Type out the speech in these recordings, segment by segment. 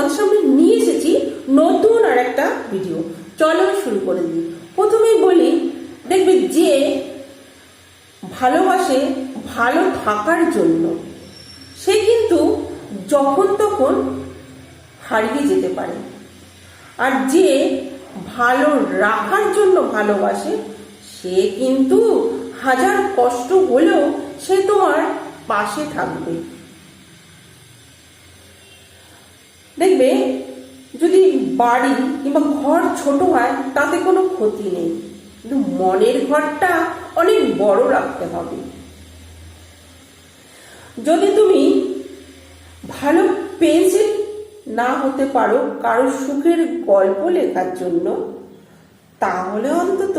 তোমাদের সামনে নিয়ে এসেছি নতুন আর একটা ভিডিও চলো শুরু করে দিই। প্রথমেই বলি, দেখবে যে ভালোবাসে ভালো থাকার জন্য সে কিন্তু যখন তখন হারিয়ে যেতে পারে। আর যে ভালো রাখার জন্য ভালোবাসে, সে কিন্তু হাজার কষ্ট হলেও সে তোমার পাশে থাকবে। দেখবে যদি বাড়ি কিংবা ঘর ছোট হয়, তাতে কোনো ক্ষতি নেই। কিন্তু মনের ঘরটা অনেক বড় রাখতে হবে। যদি তুমি ভালো পেন্সিল না হতে পারো কারও সুখের গল্প লেখার জন্য, তাহলে অন্তত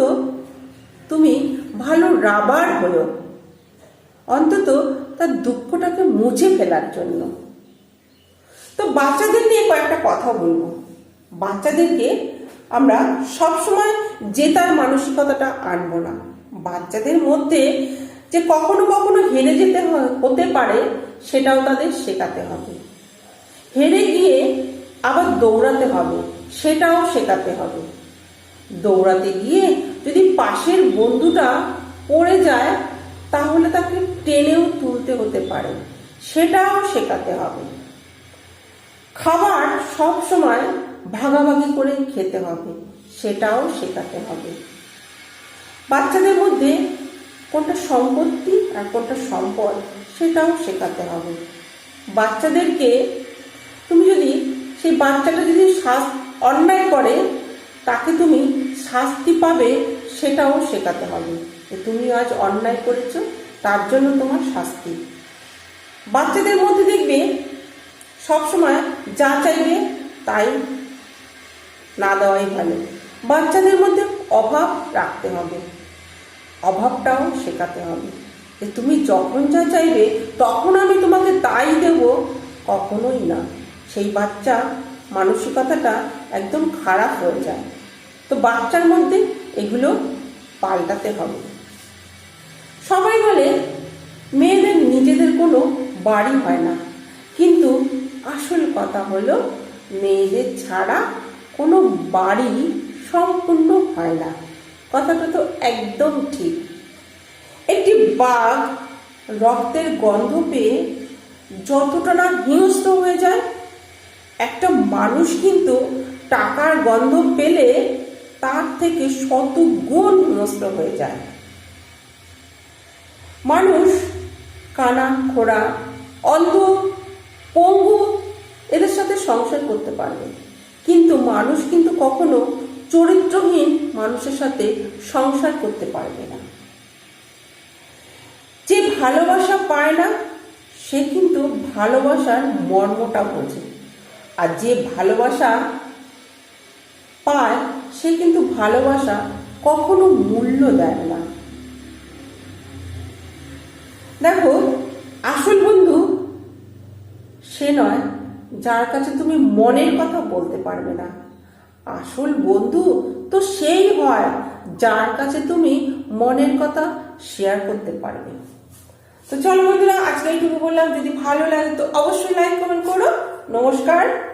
তুমি ভালো রাবার হলো। অন্তত তার দুঃখটাকে মুছে ফেলার জন্য। তো বাচ্চাদের নিয়ে কয়েকটা কথা বলব। বাচ্চাদেরকে আমরা সবসময় জেতার মানসিকতাটা আনব না। বাচ্চাদের মধ্যে যে কখনো কখনো হেরে যেতে হতে পারে, সেটাও তাদের শেখাতে হবে। হেরে গিয়ে আবার দৌড়াতে হবে, সেটাও শেখাতে হবে। দৌড়াতে গিয়ে যদি পাশের বন্ধুটা পড়ে যায়, তাহলে তাকে টেনেও তুলতে হতে পারে, সেটাও শেখাতে হবে। খাবার সব সময় ভাগাভাগি করে খেতে হবে, সেটাও শেখাতে হবে। বাচ্চাদের মধ্যে কোনটা সম্পত্তি আর কোনটা সম্পদ, সেটাও শেখাতে হবে। বাচ্চাদেরকে তুমি যদি সেই বাচ্চাটা যদি অন্যায় করে, তাকে তুমি শাস্তি পাবে, সেটাও শেখাতে হবে যে তুমি আজ অন্যায় করেছ, তার জন্য তোমার শাস্তি। বাচ্চাদের মধ্যে দেখবে সবসময় যা চাইবে তাই না দেওয়াই ভালো। বাচ্চাদের মধ্যে অভাব রাখতে হবে। অভাবটাও শেখাতে হবে যে তুমি যখন যা চাইবে, তখন আমি তোমাকে তাই দেব, কখনোই না। সেই বাচ্চা মানসিকতাটা একদম খারাপ হয়ে যায়। তো বাচ্চার মধ্যে এগুলো পাল্টাতে হবে। সবাই বলে, মেয়েদের নিজেদের কোনো বাড়ি হয় না। কিন্তু কথা হলো, মেয়েদের ছাড়া কোনো বাড়ি সম্পূর্ণ হয় না। কথাটা তো একদম ঠিক। একটি বাঘ রক্তের গন্ধ পেয়ে যতটা না হিংস্র হয়ে যায়, একটা মানুষ কিন্তু টাকার গন্ধ পেলে তার থেকে শত গুণ হিংস্র হয়ে যায়। মানুষ কানা, খোড়া অন্ধ পঙ্গু এদের সাথে সংসার করতে পারবে। কিন্তু মানুষ কিন্তু কখনো চরিত্রহীন মানুষের সাথে সংসার করতে পারবে না। যে ভালোবাসা পায় না, সে কিন্তু ভালোবাসার মর্মটা বোঝে। আর যে ভালোবাসা পায়, সে কিন্তু ভালোবাসা কখনো মূল্য দেয় না। দেখো, আসল বন্ধু সে নয় যার কাছে তুমি মনের কথা বলতে পারবে না। আসল বন্ধু তো সেই হয় যার কাছে তুমি মনের কথা শেয়ার করতে পারবে। তো চলো বন্ধুরা, আজকে এইটুকু বললাম। যদি ভালো লাগে তো অবশ্যই লাইক কমেন্ট করো। নমস্কার।